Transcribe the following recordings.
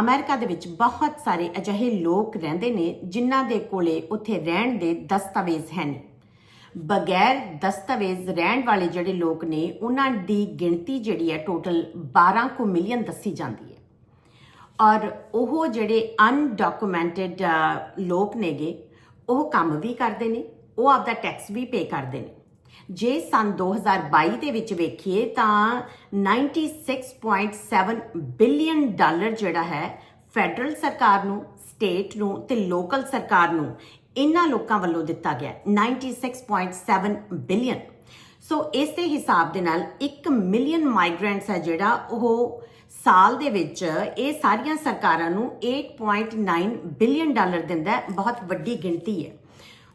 America ਦੇ ਵਿੱਚ ਬਹੁਤ ਸਾਰੇ ਅਜਿਹੇ ਲੋਕ ਰਹਿੰਦੇ ਨੇ ਜਿਨ੍ਹਾਂ ਦੇ ਕੋਲੇ ਉੱਥੇ ਰਹਿਣ ਦੇ ਦਸਤਾਵੇਜ਼ ਹੈ ਨਹੀਂ। ਬਗੈਰ ਦਸਤਾਵੇਜ਼ ਰਹਿਣ ਵਾਲੇ ਜਿਹੜੇ ਲੋਕ ਨੇ, ਉਹਨਾਂ ਦੀ ਗਿਣਤੀ ਜਿਹੜੀ ਹੈ ਟੋਟਲ 12 ਕੁ ਮਿਲੀਅਨ ਦੱਸੀ ਜਾਂਦੀ ਹੈ। ਔਰ ਉਹ ਜਿਹੜੇ ਅਨਡਾਕੂਮੈਂਟਡ ਲੋਕ ਨੇਗੇ, ਉਹ ਕੰਮ ਵੀ ਕਰਦੇ ਨੇ, ਉਹ ਆਪਦਾ ਟੈਕਸ ਵੀ ਪੇ ਕਰਦੇ ਨੇ। ਜੇ ਸਨ 2022 ਦੇ ਵਿੱਚ ਵੇਖੀਏ ਤਾਂ 96.7 ਬਿਲੀਅਨ ਡਾਲਰ ਜਿਹੜਾ ਹੈ ਫੈਡਰਲ ਸਰਕਾਰ ਨੂੰ, ਸਟੇਟ ਨੂੰ ਤੇ ਲੋਕਲ ਸਰਕਾਰ ਨੂੰ ਇਹਨਾਂ ਲੋਕਾਂ ਵੱਲੋਂ ਦਿੱਤਾ ਗਿਆ 96.7 ਬਿਲੀਅਨ ਸੋ ਇਸ ਦੇ ਹਿਸਾਬ ਦੇ ਨਾਲ 1 ਮਿਲੀਅਨ ਮਾਈਗ੍ਰੈਂਟਸ ਹੈ ਜਿਹੜਾ ਉਹ ਸਾਲ ਦੇ ਵਿੱਚ ਇਹ ਸਾਰੀਆਂ ਸਰਕਾਰਾਂ ਨੂੰ 8.9 ਬਿਲੀਅਨ ਡਾਲਰ ਦਿੰਦਾ ਹੈ, ਬਹੁਤ ਵੱਡੀ ਗਿਣਤੀ ਹੈ।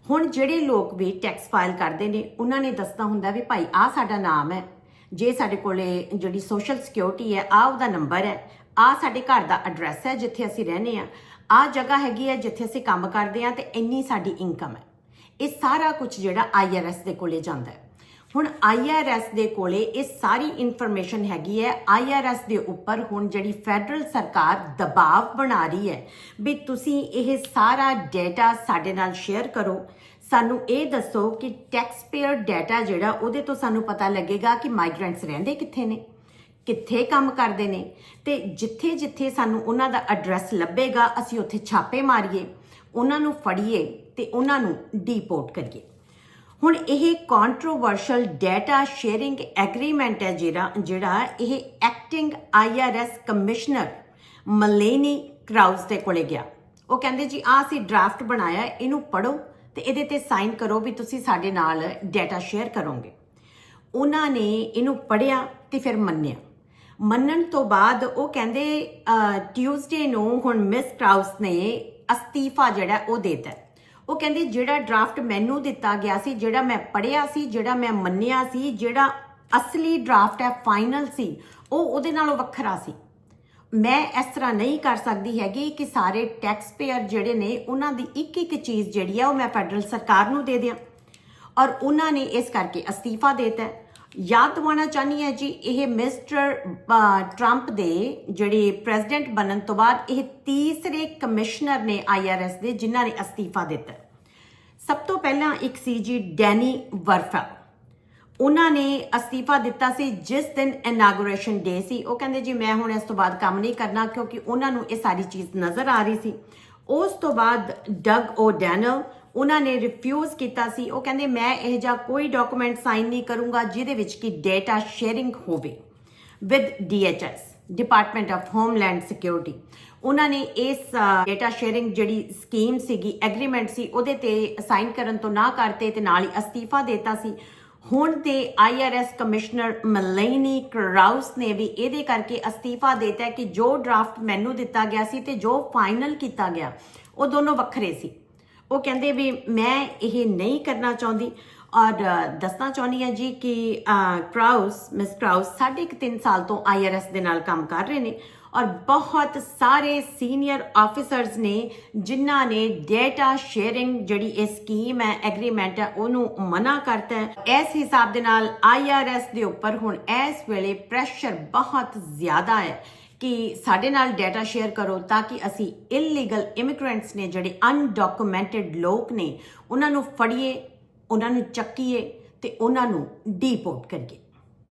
ਹੁਣ ਜਿਹੜੇ ਲੋਕ ਵੀ ਟੈਕਸ ਫਾਈਲ ਕਰਦੇ ਨੇ, ਉਹਨਾਂ ਨੇ ਦੱਸਣਾ ਹੁੰਦਾ ਵੀ ਭਾਈ ਆਹ ਸਾਡਾ ਨਾਮ ਹੈ। ਜੇ ਸਾਡੇ ਕੋਲੇ ਜਿਹੜੀ ਸੋਸ਼ਲ ਸਿਕਿਉਰਿਟੀ ਹੈ, ਆਹ ਉਹਦਾ ਨੰਬਰ ਹੈ। ਆਹ ਸਾਡੇ ਘਰ ਦਾ ਐਡਰੈਸ ਹੈ ਜਿੱਥੇ ਅਸੀਂ ਰਹਨੇ ਆ ਆਹ ਜਗ੍ਹਾ ਹੈਗੀ ਹੈ ਜਿੱਥੇ ਅਸੀਂ ਕੰਮ ਕਰਦੇ ਆ ਤੇ ਇੰਨੀ ਸਾਡੀ ਇਨਕਮ ਹੈ। ਇਹ ਸਾਰਾ ਕੁਝ ਜਿਹੜਾ ਆਈਆਰਐਸ ਦੇ ਕੋਲੇ ਜਾਂਦਾ ਹੈ। ਹੁਣ ਆਈਆਰਐਸ ਦੇ ਕੋਲੇ ਇਹ ਸਾਰੀ ਇਨਫੋਰਮੇਸ਼ਨ ਹੈਗੀ ਹੈ। ਆਈਆਰਐਸ ਦੇ ਉੱਪਰ ਹੁਣ ਜਿਹੜੀ ਫੈਡਰਲ ਸਰਕਾਰ ਦਬਾਅ ਬਣਾ ਰਹੀ ਹੈ ਵੀ ਤੁਸੀਂ ਇਹ ਸਾਰਾ ਡਾਟਾ ਸਾਡੇ ਨਾਲ ਸ਼ੇਅਰ ਕਰੋ। ਸਾਨੂੰ ਇਹ ਦੱਸੋ ਕਿ ਟੈਕਸ ਪੇਅਰ ਡਾਟਾ ਜਿਹੜਾ, ਉਹਦੇ ਤੋਂ ਸਾਨੂੰ ਪਤਾ ਲੱਗੇਗਾ ਕਿ ਮਾਈਗ੍ਰੈਂਟਸ ਰਹਿੰਦੇ ਕਿੱਥੇ ਨੇ, ਕਿੱਥੇ ਕੰਮ ਕਰਦੇ ਨੇ ਤੇ ਜਿੱਥੇ ਜਿੱਥੇ ਸਾਨੂੰ ਉਹਨਾਂ ਦਾ ਐਡਰੈਸ ਲੱਭੇਗਾ, ਅਸੀਂ ਉੱਥੇ ਛਾਪੇ ਮਾਰੀਏ, ਉਹਨਾਂ ਨੂੰ ਫੜੀਏ ਤੇ ਉਹਨਾਂ ਨੂੰ ਡੀਪੋਰਟ ਕਰੀਏ। ਹੁਣ ਇਹ ਕੰਟਰੋਵਰਸ਼ਲ ਡਾਟਾ ਸ਼ੇਅਰਿੰਗ ਐਗਰੀਮੈਂਟ ਹੈ ਜਿਹੜਾ ਜਿਹੜਾ ਇਹ acting IRS commissioner Melanie Krause ਦੇ ਕੋਲੇ ਗਿਆ। ਉਹ ਕਹਿੰਦੇ ਜੀ ਆ ਅਸੀਂ ਡਰਾਫਟ ਬਣਾਇਆ, ਇਹਨੂੰ ਪੜੋ ਤੇ ਇਹਦੇ ਤੇ ਸਾਈਨ ਕਰੋ ਵੀ ਤੁਸੀਂ ਸਾਡੇ ਨਾਲ ਡਾਟਾ ਸ਼ੇਅਰ ਕਰੋਗੇ। ਉਹਨਾਂ ਨੇ ਇਹਨੂੰ ਪੜਿਆ ਤੇ ਫਿਰ ਮੰਨਿਆ। ਮੰਨਣ ਤੋਂ ਬਾਅਦ ਉਹ ਕਹਿੰਦੇ ਟਿਊਜ਼ਡੇ ਨੂੰ ਹੁਣ ਮਿਸ ਕਰਾਊਸ ਨੇ ਅਸਤੀਫਾ ਜਿਹੜਾ ਉਹ ਦੇਤਾ ਉਹ ਕਹਿੰਦੇ, ਜਿਹੜਾ ਡਰਾਫਟ ਮੈਨੂੰ ਦਿੱਤਾ ਗਿਆ ਸੀ, ਜਿਹੜਾ ਮੈਂ ਪੜਿਆ ਸੀ, ਜਿਹੜਾ ਮੈਂ ਮੰਨਿਆ ਸੀ, ਜਿਹੜਾ ਅਸਲੀ ਡਰਾਫਟ ਹੈ ਫਾਈਨਲ ਸੀ, ਉਹ ਉਹਦੇ ਨਾਲੋਂ ਵੱਖਰਾ ਸੀ। ਮੈਂ ਇਸ ਤਰ੍ਹਾਂ ਨਹੀਂ ਕਰ ਸਕਦੀ ਹੈਗੀ ਕਿ ਸਾਰੇ ਟੈਕਸ ਪੇਅਰ ਜਿਹੜੇ ਨੇ, ਉਹਨਾਂ ਦੀ ਇੱਕ ਇੱਕ ਚੀਜ਼ ਜਿਹੜੀ ਆ, ਉਹ ਮੈਂ ਫੈਡਰਲ ਸਰਕਾਰ ਨੂੰ ਦੇ ਦਿਆਂ। ਔਰ ਉਹਨਾਂ ਨੇ ਇਸ ਕਰਕੇ ਅਸਤੀਫਾ ਦੇਤਾ। ਯਾਦ ਦਿਵਾਉਣਾ ਚਾਹਨੀ ਹੈ ਜੀ, ਇਹ ਮਿਸਟਰ ਟਰੰਪ ਦੇ ਜਿਹੜੇ ਪ੍ਰੈਜ਼ੀਡੈਂਟ ਬਣਨ ਤੋਂ ਬਾਅਦ ਇਹ ਤੀਸਰੇ ਕਮਿਸ਼ਨਰ ਨੇ ਆਈਆਰਐਸ ਦੇ, ਜਿਨ੍ਹਾਂ ਨੇ ਅਸਤੀਫਾ ਦਿੱਤਾ। ਸਭ ਤੋਂ ਪਹਿਲਾਂ ਇੱਕ ਸੀ ਜੀ, ਡੈਨੀ ਵਰਫਾ। ਉਹਨਾਂ ਨੇ ਅਸਤੀਫਾ ਦਿੱਤਾ ਸੀ, ਜਿਸ ਦਿਨ ਇਨਾਗੂਰੇਸ਼ਨ ਡੇ ਸੀ। ਉਹ ਕਹਿੰਦੇ ਜੀ, ਮੈਂ ਹੁਣ ਇਸ ਤੋਂ ਬਾਅਦ ਕੰਮ ਨਹੀਂ ਕਰਨਾ, ਕਿਉਂਕਿ ਉਹਨਾਂ ਨੂੰ ਇਹ ਸਾਰੀ ਚੀਜ਼ ਨਜ਼ਰ ਆ ਰਹੀ ਸੀ। ਉਸ ਤੋਂ ਬਾਅਦ ਡਗ ਓ ਡੈਨਲ ਉਹਨਾਂ ਨੇ ਰਿਫਿਊਜ਼ ਕੀਤਾ ਸੀ। ਉਹ ਕਹਿੰਦੇ, ਮੈਂ ਇਹ ਜਿਹਾ ਕੋਈ ਡਾਕੂਮੈਂਟ ਸਾਈਨ ਨਹੀਂ ਕਰੂੰਗਾ ਜਿਹਦੇ ਵਿੱਚ ਕਿ ਡੇਟਾ ਸ਼ੇਅਰਿੰਗ ਹੋਵੇ with DHS department of homeland security ਉਹਨਾਂ ਨੇ ਇਸ ਡੇਟਾ ਸ਼ੇਅਰਿੰਗ ਜਿਹੜੀ ਸਕੀਮ ਸੀਗੀ ਐਗਰੀਮੈਂਟ ਸੀ, ਉਹਦੇ ਤੇ ਸਾਈਨ ਕਰਨ ਤੋਂ ਨਾ ਕਰਤੇ ਤੇ ਨਾਲ ਹੀ ਅਸਤੀਫਾ ਦਿੱਤਾ ਸੀ। ਹੁਣ ਤੇ ਆਈਆਰਐਸ ਕਮਿਸ਼ਨਰ ਮਲੇਨੀ ਕਰਾਊਸ ਨੇ ਵੀ ਇਹਦੇ ਕਰਕੇ ਅਸਤੀਫਾ ਦਿੱਤਾ ਕਿ ਜੋ ਡਰਾਫਟ ਮੈਨੂੰ ਦਿੱਤਾ ਗਿਆ ਸੀ ਤੇ ਜੋ ਫਾਈਨਲ ਕੀਤਾ ਗਿਆ, ਉਹ ਦੋਨੋਂ ਵੱਖਰੇ ਸੀ। ਉਹ ਕਹਿੰਦੇ ਵੀ ਮੈਂ ਇਹ ਨਹੀਂ ਕਰਨਾ ਚਾਹੁੰਦੀ ਔਰ ਦੱਸਣਾ ਚਾਹੁੰਦੀ ਹਾਂ ਜੀ ਕਿ ਕਰਾਊਸ, ਮਿਸ ਕਰਾਊਸ ਸਾਢੇ ਕੁ ਤਿੰਨ ਸਾਲ ਤੋਂ ਆਈਆਰਐਸ ਦੇ ਨਾਲ ਕੰਮ ਕਰ ਰਹੇ ਨੇ ਔਰ ਬਹੁਤ ਸਾਰੇ ਸੀਨੀਅਰ ਆਫੀਸਰਸ ਨੇ ਜਿਨ੍ਹਾਂ ਨੇ ਡੇਟਾ ਸ਼ੇਅਰਿੰਗ ਜਿਹੜੀ ਇਹ ਸਕੀਮ ਹੈ, ਐਗਰੀਮੈਂਟ ਹੈ, ਉਹਨੂੰ ਮਨਾ ਕਰਤਾ ਹੈ। ਇਸ ਹਿਸਾਬ ਦੇ ਨਾਲ ਆਈਆਰਐਸ ਦੇ ਉੱਪਰ ਹੁਣ ਇਸ ਵੇਲੇ ਪ੍ਰੈਸ਼ਰ ਬਹੁਤ ਜ਼ਿਆਦਾ ਹੈ। ਕਿ ਸਾਡੇ ਨਾਲ ਡਾਟਾ ਸ਼ੇਅਰ ਕਰੋ ਤਾਂ ਕਿ ਅਸੀਂ ਇਲੀਗਲ ਇਮੀਗ੍ਰੈਂਟਸ ਨੇ ਜਿਹੜੇ ਅਨਡਾਕੂਮੈਂਟਡ ਲੋਕ ਨੇ, ਉਹਨਾਂ ਨੂੰ ਫੜੀਏ, ਉਹਨਾਂ ਨੂੰ ਚੱਕੀਏ ਤੇ ਉਹਨਾਂ ਨੂੰ ਡੀਪੋਰਟ ਕਰੀਏ।